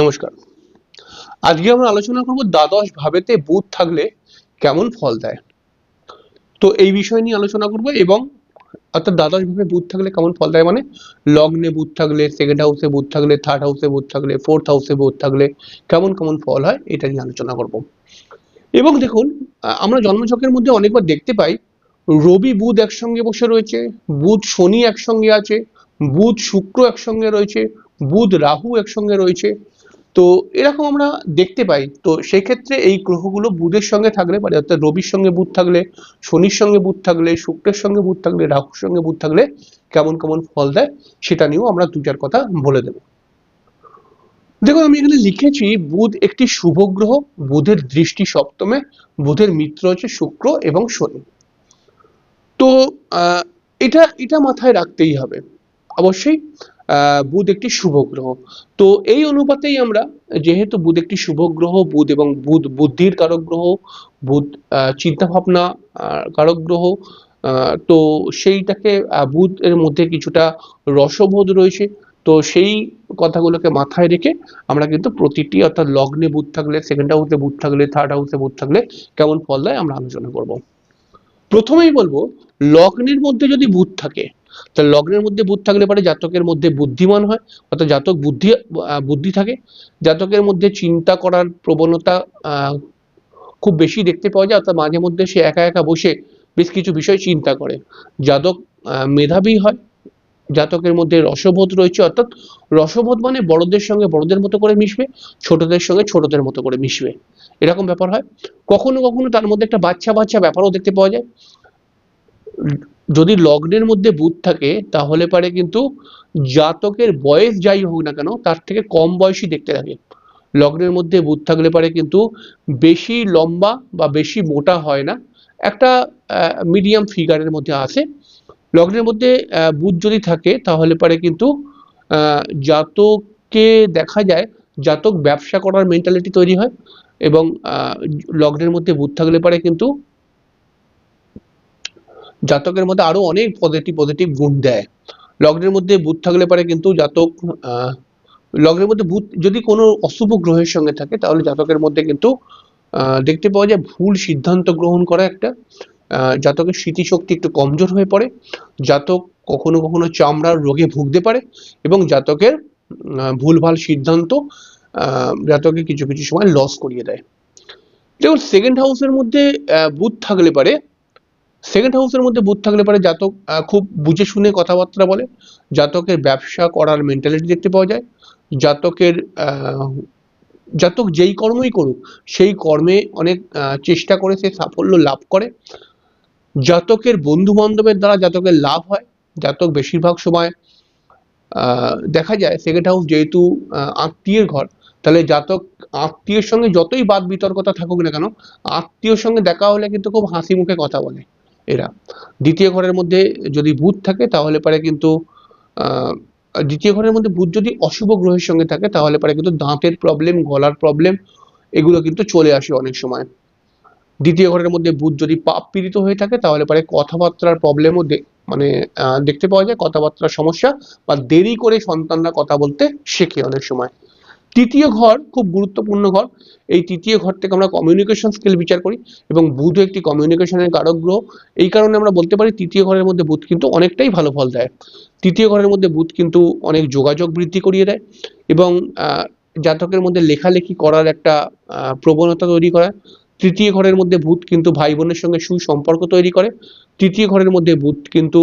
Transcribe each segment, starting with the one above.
নমস্কার। আজকে আমরা আলোচনা করব দ্বাদশ ভাবেতে বুধ থাকলে কেমন ফল দেয়। তো এই বিষয় নিয়ে আলোচনা করব এবং অর্থাৎ দ্বাদশ ভাবে বুধ থাকলে কেমন ফল দেয় মানে লগ্নে বুধ থাকলে সেকেন্ড হাউসে বুধ থাকলে থার্ড হাউসে বুধ থাকলে ফোর্থ হাউসে বুধ থাকলে কেমন কেমন ফল হয় এটা নিয়ে আলোচনা করব। এবং দেখুন আমরা জন্মছকের মধ্যে অনেকবার দেখতে পাই, রবি বুধ একসঙ্গে বসে রয়েছে, বুধ শনি একসঙ্গে আছে, বুধ শুক্র একসঙ্গে রয়েছে, বুধ রাহু একসঙ্গে রয়েছে তো এরকম আমরা দেখতে পাই। তো সেক্ষেত্রে এই গ্রহগুলো বুধের সঙ্গে থাকলে মানে অর্থাৎ রবির সঙ্গে বুধ থাকলে, শনির সঙ্গে বুধ থাকলে, শুক্রের সঙ্গে বুধ থাকলে, রাহুর সঙ্গে বুধ থাকলে কেমন কেমন ফল দেয় সেটা নিয়েও আমরা দু চার কথা বলে দেব। দেখুন, আমি এখানে লিখেছি বুধ একটি শুভ গ্রহ, বুধের দৃষ্টি সপ্তমে, বুধের মিত্র হচ্ছে শুক্র এবং শনি। তো এটা এটা মাথায় রাখতেই হবে। অবশ্যই বুধ একটি শুভ গ্রহ। তো এই অনুপাতেই আমরা যেহেতু বুধ একটি শুভ গ্রহ, বুধ এবং বুধ বুদ্ধির কারক গ্রহ, বুধ চিন্তা ভাবনা কারক গ্রহ তো সেইটাকে বুধ এর মধ্যে কিছুটা রসবোধ রয়েছে। তো সেই কথাগুলোকে মাথায় রেখে আমরা কিন্তু প্রতিটি অর্থাৎ লগ্নে বুধ থাকলে সেকেন্ড হাউসে বুধ থাকলে থার্ড হাউসে বুধ থাকলে কেমন ফল দেয় আমরা আলোচনা করব। প্রথমেই বলব, লগ্নের মধ্যে যদি বুধ থাকে তাহলে লগ্নের মধ্যে বুধ থাকলে পারে জাতকের মধ্যে বুদ্ধিমান হয়, অর্থাৎ জাতক বুদ্ধি বুদ্ধি থাকে। জাতকের মধ্যে চিন্তা করার প্রবণতা খুব বেশি দেখতে পাওয়া যায়, অর্থাৎ মাঝে মধ্যে সে একা একা বসে বেশ কিছু বিষয় চিন্তা করে। জাতক মেধাবী হয়, জাতকের মধ্যে রসবোধ রয়েছে, অর্থাৎ রসবোধ মানে বড়দের সঙ্গে বড়দের মতো করে মিশবে, ছোটদের সঙ্গে ছোটদের মতো করে মিশবে। এরকম ব্যাপার হয়। কখনো কখনো তার মধ্যে একটা বাচ্চা বাচ্চা ব্যাপারও দেখতে পাওয়া যায়। যদি লগ্নের মধ্যে বুধ থাকে, তাহলে পারে কিন্তু জাতকের বয়স যাই হোক না কেন, তার থেকে কম বয়সী দেখতে থাকে। লগ্নের মধ্যে বুধ থাকলে পারে কিন্তু বেশি লম্বা বা বেশি মোটা হয় না। একটা মিডিয়াম ফিগারের মধ্যে আসে লগ্নের মধ্যে বুধ যদি থাকে, তাহলে পারে কিন্তু জাতককে দেখা যায়, জাতক ব্যবসা করার মেন্টালিটি তৈরি হয় এবং লগ্নের মধ্যে বুধ থাকলে পারে কিন্তু জাতকের মধ্যে আরও অনেক পজিটিভ পজিটিভ গুণ দেয়। লগ্নের মধ্যে বুধ থাকলে পারে কিন্তু জাতক লগ্নের মধ্যে বুধ যদি কোনো অশুভ গ্রহের সঙ্গে থাকে, তাহলে জাতকের মধ্যে কিন্তু দেখতে পাওয়া যায় ভুল সিদ্ধান্ত গ্রহণ করা একটা জাতকের স্মৃতিশক্তি একটু কমজোর হয়ে পড়ে। জাতক কখনো কখনো চামড়ার রোগে ভুগতে পারে এবং জাতকের ভুলভাল সিদ্ধান্ত জাতকে কিছু কিছু সময় লস করিয়ে দেয়। দেখুন সেকেন্ড হাউসের মধ্যে বুধ থাকলে পারে সেকেন্ড হাউসের মধ্যে বুধ থাকলে পারে জাতক খুব বুঝে শুনে কথাবার্তা বলে। জাতকের ব্যবসা করার মেন্টালিটি দেখতে পাওয়া যায়। জাতকের জাতক যেই কর্মই করুক, সেই কর্মে অনেক চেষ্টা করে, সে সাফল্য লাভ করে। জাতকের বন্ধু বান্ধবের দ্বারা জাতকের লাভ হয়। জাতক বেশিরভাগ সময় দেখা যায় সেকেন্ড হাউস যেহেতু আত্মীয়ের ঘর, তাহলে জাতক আত্মীয়ের সঙ্গে যতই বাদ বিতর্কতা থাকুক না কেন, আত্মীয়র সঙ্গে দেখা হলে কিন্তু খুব হাসি মুখে কথা বলে। এরা। দ্বিতীয় ঘরের মধ্যে যদি বুধ থাকে, তাহলে পারে কিন্তু দ্বিতীয় ঘরের মধ্যে বুধ যদি অশুভ গ্রহের সঙ্গে থাকে, তাহলে পারে কিন্তু দাঁতের প্রবলেম গলার প্রবলেম এগুলো কিন্তু চলে আসে অনেক সময়। দ্বিতীয় ঘরের মধ্যে বুধ যদি পাপ পীড়িত হয়ে থাকে, তাহলে পারে কথাবার্তার প্রবলেমও মানে দেখতে পাওয়া যায়, কথাবার্তার সমস্যা বা দেরি করে সন্তানরা কথা বলতে শেখে অনেক সময়। তৃতীয় ঘর, খুব গুরুত্বপূর্ণ ঘর। এই তৃতীয় ঘর থেকে আমরা কমিউনিকেশন স্কিল বিচার করি এবং বুধ একটি কমিউনিকেশনের কারক গ্রহ। এই কারণে আমরা বলতে পারি তৃতীয় ঘরের মধ্যে বুধ কিন্তু অনেকটাই ভালো ফল দেয়। তৃতীয় ঘরের মধ্যে বুধ কিন্তু অনেক যোগাযোগ বৃদ্ধি করিয়ে দেয় এবং জাতকের মধ্যে লেখালেখি করার একটা প্রবণতা তৈরি করায় তৃতীয় ঘরের মধ্যে বুধ কিন্তু ভাই বোনের সঙ্গে সুসম্পর্ক তৈরি করে। তৃতীয় ঘরের মধ্যে বুধ কিন্তু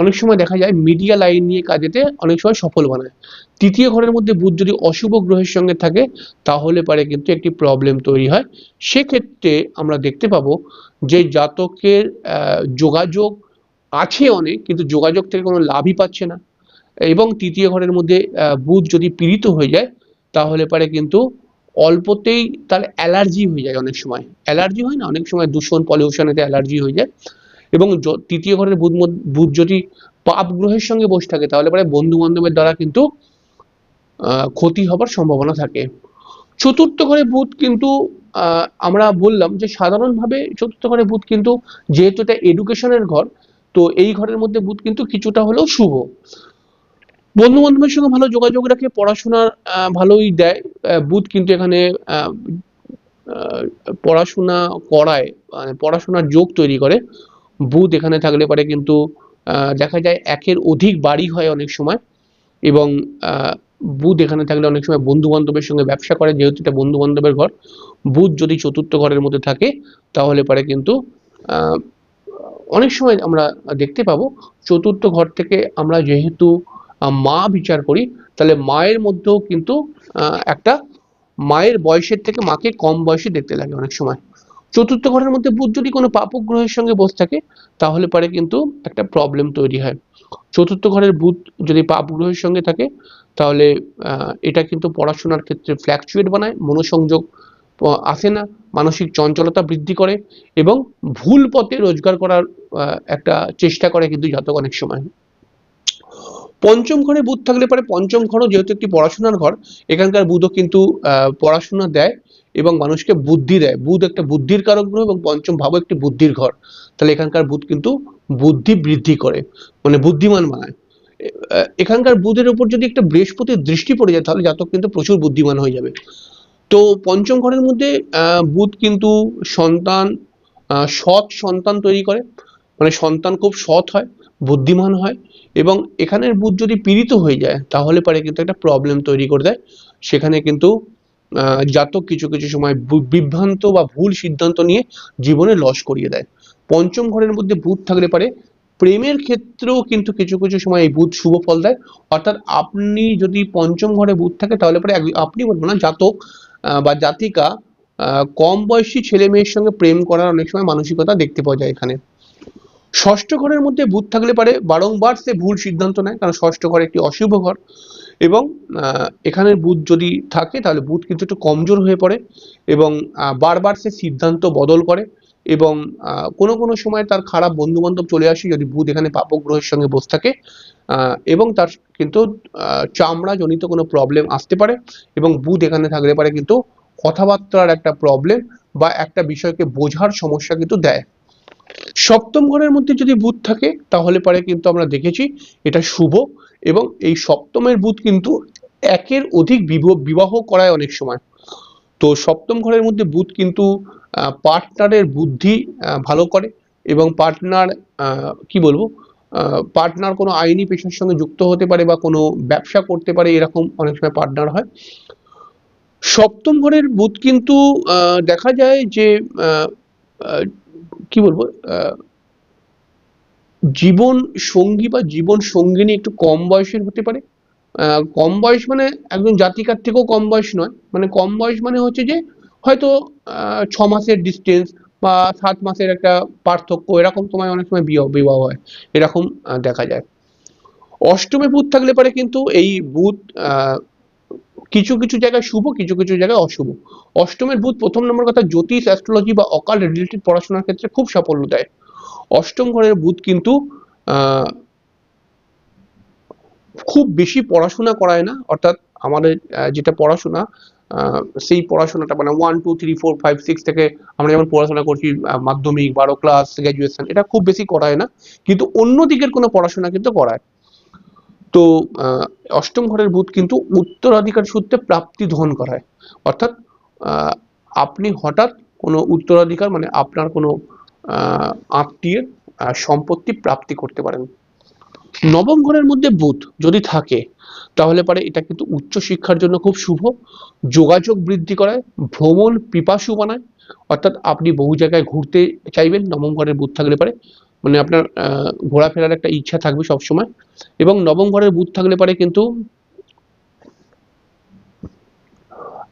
অনেক সময় দেখা যায় মিডিয়া লাইন নিয়ে কাজেতে অনেক সময় সফল বানায় তৃতীয় ঘরের মধ্যে বুধ যদি অশুভ গ্রহের সঙ্গে থাকে, তাহলে পারে কিন্তু একটি প্রবলেম তৈরি হয়। সেক্ষেত্রে আমরা দেখতে পাবো যে জাতকের যোগাযোগ আছে অনেক, কিন্তু যোগাযোগ থেকে কোনো লাভই পাচ্ছে না। এবং তৃতীয় ঘরের মধ্যে বুধ যদি পীড়িত হয়ে যায়, তাহলে পারে কিন্তু অল্পতেই তার অ্যালার্জি হয়ে যায় অনেক সময়। অ্যালার্জি হয় না, অনেক সময় দূষণ পলিউশনেতে অ্যালার্জি হয়ে যায়। এবং তৃতীয় ঘরের বুধ বুধ যদি পাপ গ্রহের সঙ্গে বসে থাকে, তাহলে পরে বন্ধু বান্ধবের দ্বারা কিন্তু ক্ষতি হবার সম্ভাবনা থাকে। চতুর্থ ঘরে বুধ কিন্তু আমরা বললাম যে সাধারণভাবে চতুর্থ ঘরে বুধ কিন্তু যেহেতু এটা এডুকেশনের ঘর, তো এই ঘরের মধ্যে বুধ কিন্তু কিছুটা হলেও শুভ। বন্ধু বান্ধবের সঙ্গে ভালো যোগাযোগ রাখে পড়াশোনার ভালোই দেয় বুধ কিন্তু এখানে পড়াশোনা করায় মানে পড়াশোনার যোগ তৈরি করে। বুধ এখানে থাকলে পারে কিন্তু দেখা যায় একের অধিক বাড়ি হয় অনেক সময় এবং বুধ এখানে থাকলে অনেক সময় বন্ধু বান্ধবের সঙ্গে ব্যবসা করে, যেহেতু এটা বন্ধু বান্ধবের ঘর। বুধ যদি চতুর্থ ঘরের মধ্যে থাকে, তাহলে পারে কিন্তু অনেক সময় আমরা দেখতে পাবো, চতুর্থ ঘর থেকে আমরা যেহেতু মা বিচার করি, তাহলে মায়ের মধ্যেও কিন্তু একটা মায়ের বয়সের থেকে মাকে কম বয়সে দেখতে লাগে অনেক সময়। চতুর্থ ঘরের মধ্যে বুধ যদি কোনো পাপক গ্রহের সঙ্গে বসে থাকে, তাহলে পরে কিন্তু একটা প্রবলেম তৈরি হয়। চতুর্থ ঘরের বুধ যদি পাপ গ্রহের সঙ্গে থাকে, তাহলে এটা কিন্তু পড়াশোনার ক্ষেত্রে ফ্ল্যাকচুয়েট বানায়, মনোসংযোগ আসে না, মানসিক চঞ্চলতা বৃদ্ধি করে এবং ভুল পথে রোজগার করার একটা চেষ্টা করে কিন্তু জাতক অনেক সময়। পঞ্চম ঘরে বুধ থাকলে পরে পঞ্চম ঘরও যেহেতু একটি পড়াশোনার ঘর, এখানকার বুধও কিন্তু পড়াশোনা দেয়। এবং মানুষকে বুদ্ধি দেয়। বুধ একটা বুদ্ধির কারক গ্রহ এবং পঞ্চম ভাবও একটি বুদ্ধির ঘর। তাহলে এখানকার বুধ কিন্তু বুদ্ধি বৃদ্ধি করে মানে বুদ্ধিমান বানায়। এখানকার বুধের উপর যদি একটা বৃহস্পতির দৃষ্টি পড়ে যায়, তাহলে জাতক কিন্তু প্রচুর বুদ্ধিমান হয়ে যাবে। তো পঞ্চম ঘরের মধ্যে বুধ কিন্তু সন্তান সৎ সন্তান তৈরি করে। মানে সন্তান খুব সৎ হয়, বুদ্ধিমান হয় এবং এখানের বুধ যদি পীড়িত হয়ে যায়, তাহলে পারে কিন্তু একটা প্রবলেম তৈরি করে দেয়। সেখানে কিন্তু জাতক কিছু কিছু সময় বিভ্রান্ত বা ভুল সিদ্ধান্ত নিয়ে জীবনে লস করিয়ে দেয়। পঞ্চম ঘরের মধ্যে বুধ থাকলে পারে, প্রেমের ক্ষেত্রেও কিন্তু কিছু কিছু সময় এই বুধ শুভ ফল দেয়। অর্থাৎ আপনি যদি পঞ্চম ঘরে বুধ থাকে, তাহলে পরে আপনি বলব না, জাতক বা জাতিকা কম বয়সী ছেলে মেয়ের সঙ্গে প্রেম করার অনেক সময় মানসিকতা দেখতে পাওয়া যায় এখানে। ষষ্ঠ ঘরের মধ্যে বুধ থাকলে পারে, বারংবার সে ভুল সিদ্ধান্ত নেয়, কারণ ষষ্ঠ ঘর একটি অশুভ ঘর। এবং এখানে বুধ যদি থাকে তাহলে বুধ কিন্তু একটু কমজোর হয়ে পড়ে এবং বারবার সে সিদ্ধান্ত বদল করে এবং কোনো কোনো সময় তার খারাপ বন্ধু বান্ধব চলে আসে যদি বুধ এখানে পাপক গ্রহের সঙ্গে বসে থাকে এবং তার কিন্তু চামড়া জনিত কোনো প্রবলেম আসতে পারে এবং বুধ এখানে থাকলে পারে কিন্তু কথাবার্তার একটা প্রবলেম বা একটা বিষয়কে বোঝার সমস্যা কিন্তু দেয়। সপ্তম ঘরের মধ্যে যদি বুধ থাকে তাহলে পরে কিন্তু আমরা দেখেছি এটা শুভ এবং এই সপ্তমের বুধ কিন্তু একের অধিক বিব- বিবাহ করায় অনেক সময়। তো সপ্তম ঘরের মধ্যে বুধ কিন্তু পার্টনারের বুদ্ধি ভালো করে এবং পার্টনার কি বলব পার্টনার কোনো আইনি পেশার সঙ্গে যুক্ত হতে পারে বা কোনো ব্যবসা করতে পারে এরকম অনেক সময় পার্টনার হয়। সপ্তম ঘরের বুধ কিন্তু দেখা যায় যে কি বলব জীবন সঙ্গী বা জীবন সঙ্গিনী একটু কম বয়সের হতে পারে। কম বয়স মানে একজন জাতিকার থেকেও কম বয়স নয়। মানে কম বয়স মানে হচ্ছে যে হয়তো ছ মাসের ডিস্টেন্স বা সাত মাসের একটা পার্থক্য, এরকম তোমায় অনেক সময় বিবাহ বিবাহ হয়। এরকম দেখা যায়। অষ্টমে বুধ থাকলে পারে কিন্তু এই বুধ কিছু কিছু জায়গায় শুভ, কিছু কিছু জায়গায় অশুভ। অষ্টমের বুধ প্রথম নম্বর কথা জ্যোতিষ অ্যাস্ট্রোলজি বা অকাল রিলেটেড পড়াশোনার ক্ষেত্রে খুব সাফল্য দেয়। অষ্টম ঘরের বুধ কিন্তু খুব বেশি পড়াশোনা করায় না। অর্থাৎ আমাদের যেটা পড়াশোনা সেই পড়াশোনাটা মানে one two three four five six থেকে আমরা যেমন পড়াশোনা করছি মাধ্যমিক, বারো ক্লাস গ্র্যাজুয়েশন এটা খুব বেশি করায় না। কিন্তু অন্য দিকের কোনো পড়াশোনা কিন্তু করায়। তো অষ্টম ঘরের বুধ কিন্তু উত্তরাধিকার সূত্রে প্রাপ্তি ধন করায়। অর্থাৎ আপনি হঠাৎ কোনো উত্তরাধিকার মানে আপনার কোনো আত্মীয়ের সম্পত্তি প্রাপ্তি করতে পারেন। নবম ঘরের মধ্যে বুধ যদি থাকে, তাহলে পারে এটা কিন্তু উচ্চ শিক্ষার জন্য খুব শুভ। যোগাযোগ বৃদ্ধি করায়, ভ্রমণ পিপাসু বানায়। অর্থাৎ আপনি বহু জায়গায় ঘুরতে চাইবেন, নবম ঘরের বুধ থাকলে পারে। মানে আপনার ঘোরাফেরার একটা ইচ্ছা থাকবে সবসময়। এবং নবম ঘরের বুধ থাকলে পারে কিন্তু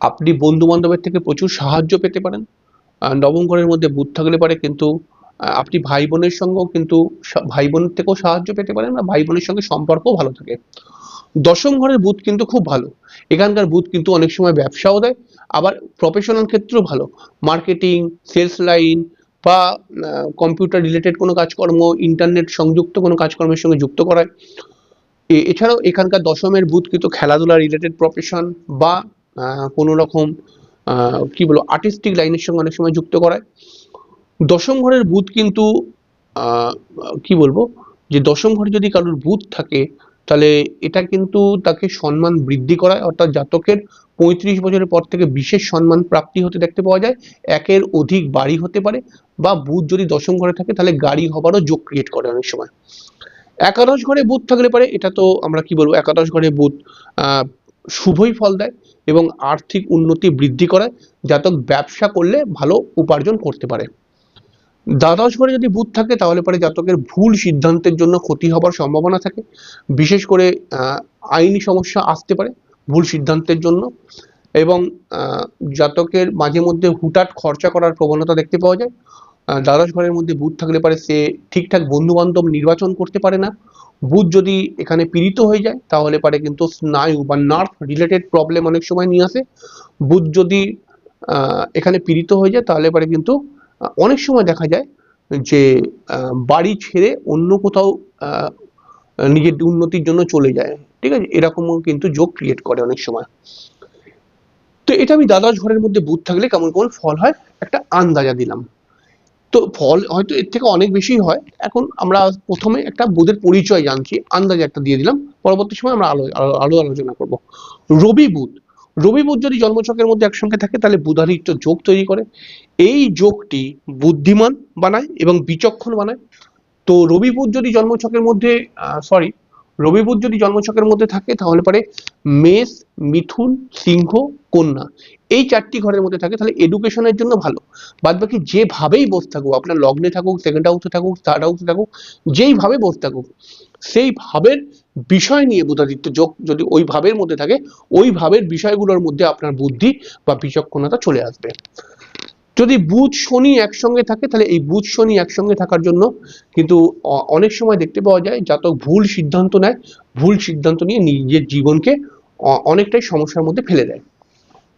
আপনি বন্ধু বান্ধবের থেকে প্রচুর সাহায্য পেতে পারেন। নবম ঘরের মধ্যে বুধ থাকলে পারে কিন্তু আপনি ভাই বোনের সঙ্গেও কিন্তু ভাই বোনের থেকেও সাহায্য পেতে পারেন বা ভাই বোনের সঙ্গে সম্পর্কও ভালো থাকে। দশম ঘরের বুধ কিন্তু খুব ভালো। এখানকার বুধ কিন্তু অনেক সময় ব্যবসাও দেয়, আবার প্রফেশনাল ক্ষেত্রেও ভালো। মার্কেটিং সেলস লাইন বা কম্পিউটার রিলেটেড কোনো কাজকর্ম ইন্টারনেট সংযুক্ত কোনো কাজকর্মের সঙ্গে যুক্ত করায়। এছাড়াও এখানকার দশমের বুধ কিন্তু খেলাধুলা রিলেটেড প্রফেশন বা কোনো রকম কি বলব আর্টিস্টিক লাইনের সঙ্গে অনেক সময় যুক্ত করায়। দশম ঘরের বুধ কিন্তু কি বলব, যে দশম ঘরে যদি কারোর বুধ থাকে, তাহলে এটা কিন্তু তাকে সম্মান বৃদ্ধি করায়। অর্থাৎ জাতকের পঁয়ত্রিশ বছরের পর থেকে বিশেষ সম্মান প্রাপ্তি হতে দেখতে পাওয়া যায়। একের অধিক বাড়ি হতে পারে বা বুধ যদি দশম ঘরে থাকে, তাহলে গাড়ি হবারও যোগ ক্রিয়েট করে অনেক সময়। একাদশ ঘরে বুধ থাকলে পারে, এটা তো আমরা কি বলব, একাদশ ঘরে বুধ শুভই ফল দেয় এবং আর্থিক উন্নতি বৃদ্ধি করায় জাতক ব্যবসা করলে ভালো উপার্জন করতে পারে। দ্বাদশ ঘরে যদি বুধ থাকে, তাহলে পরে জাতকের ভুল সিদ্ধান্তের জন্য ক্ষতি হবার সম্ভাবনা থাকে। বিশেষ করে আইনি সমস্যা আসতে পারে ভুল সিদ্ধান্তের জন্য এবং জাতকের মাঝে মধ্যে হুটাট খরচা করার প্রবণতা দেখতে পাওয়া যায়। দ্বাদশ ঘরের মধ্যে বুধ থাকলে পারে সে ঠিকঠাক বন্ধু বান্ধব নির্বাচন করতে পারে না। বুধ যদি এখানে পীড়িত হয়ে যায়, তাহলে পারে কিন্তু স্নায়ু বা নার্ভ রিলেটেড প্রবলেম অনেক সময় নিয়ে আসে। বুধ যদি এখানে পীড়িত হয়ে যায়, তাহলে পারে কিন্তু অনেক সময় দেখা যায় যে বাড়ি ছেড়ে অন্য কোথাও নিজের উন্নতির জন্য চলে যায়। ঠিক আছে? এরকমও কিন্তু যোগ ক্রিয়েট করে অনেক সময়। তো এটা আমি দ্বাদশ ঘরের মধ্যে বুধ থাকলে কেমন কেমন ফল হয়? একটা আন্দাজা দিলাম। তো ফল হয়তো এর থেকে অনেক বেশি হয়। এখন আমরা প্রথমে একটা বুধের পরিচয় জানছি, আন্দাজে একটা দিয়ে দিলাম। পরবর্তী সময় আমরা আলো আলো- আলো আলোচনা করব। রবি বুধ। রবি বুধ যদি জন্মচকের মধ্যে একসঙ্গে থাকে, তাহলে বুধারিত্য যোগ তৈরি করে। এই যোগটি বুদ্ধিমান বানায় এবং বিচক্ষণ বানায়। তো রবি বুধ যদি জন্মচকের মধ্যে সরি রবি বুধ যদি জন্মছকের মধ্যে থাকে, তাহলে পরে মেষ, মিথুন, সিংহ, কন্যা। এই চারটি ঘরের মধ্যে থাকে, তাহলে এডুকেশনের জন্য ভালো। বাদ বাকি যেভাবেই বসে থাকুক, আপনার লগ্নে থাকুক সেকেন্ড হাউসে থাকুক থার্ড হাউসে থাকুক, যেইভাবে বসে থাকুক সেই ভাবের বিষয় নিয়ে বুধাদিত্য যোগ যদি ওই ভাবের মধ্যে থাকে, ওই ভাবের বিষয়গুলোর মধ্যে আপনার বুদ্ধি বা বিচক্ষণতা চলে আসবে। যদি বুধ শনি একসঙ্গে থাকে, তাহলে এই বুধ শনি একসঙ্গে থাকার জন্য কিন্তু অনেক সময় দেখতে পাওয়া যায় জাতক ভুল সিদ্ধান্ত নেয়, ভুল সিদ্ধান্ত নিয়ে নিজের জীবনকে অনেকটাই সমস্যার মধ্যে ফেলে দেয়।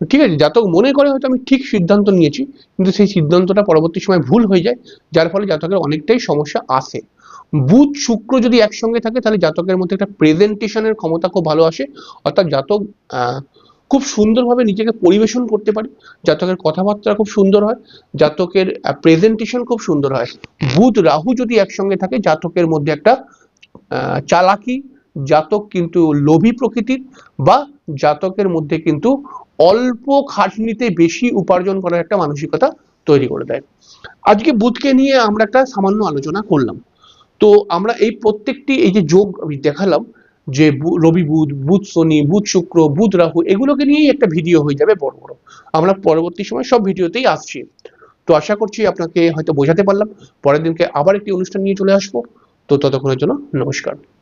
ঠিক আছে, জাতক মনে করে হয়তো আমি ঠিক সিদ্ধান্ত নিয়েছি, কিন্তু সেই সিদ্ধান্তটা পরবর্তী সময় ভুল হয়ে যায়, যার ফলে জাতকের অনেকটাই সমস্যা আসে। বুধ শুক্র যদি একসঙ্গে থাকে, তাহলে জাতকের মধ্যে একটা প্রেজেন্টেশনের ক্ষমতা খুব ভালো আসে, অর্থাৎ জাতক খুব সুন্দরভাবে নিজেকে পরিবেশন করতে পারি। জাতকের কথাবার্তা খুব সুন্দর হয়, জাতকের প্রেজেন্টেশন খুব সুন্দর হয়। বুধ, রাহু যদি একসঙ্গে থাকে, জাতকের মধ্যে একটা চালাকি, জাতক কিন্তু লোভী প্রকৃতির বা জাতকের মধ্যে কিন্তু অল্প খাটনিতে বেশি উপার্জন করার একটা মানসিকতা তৈরি করে দেয়। আজকে বুধকে নিয়ে আমরা একটা সামান্য আলোচনা করলাম। তো আমরা এই প্রত্যেকটি এই যে যোগ আমি দেখালাম যে রবি বুধ বুধ শনি, বুধ শুক্র, বুধ রাহু, এগুলোকে নিয়েই একটা ভিডিও হয়ে যাবে বড় বড়। আমরা পরবর্তী সময় সব ভিডিওতেই আসছি। তো আশা করছি আপনাকে হয়তো বোঝাতে পারলাম। পরের দিনকে আবার একটি অনুষ্ঠান নিয়ে চলে আসব। তো ততক্ষণের জন্য নমস্কার।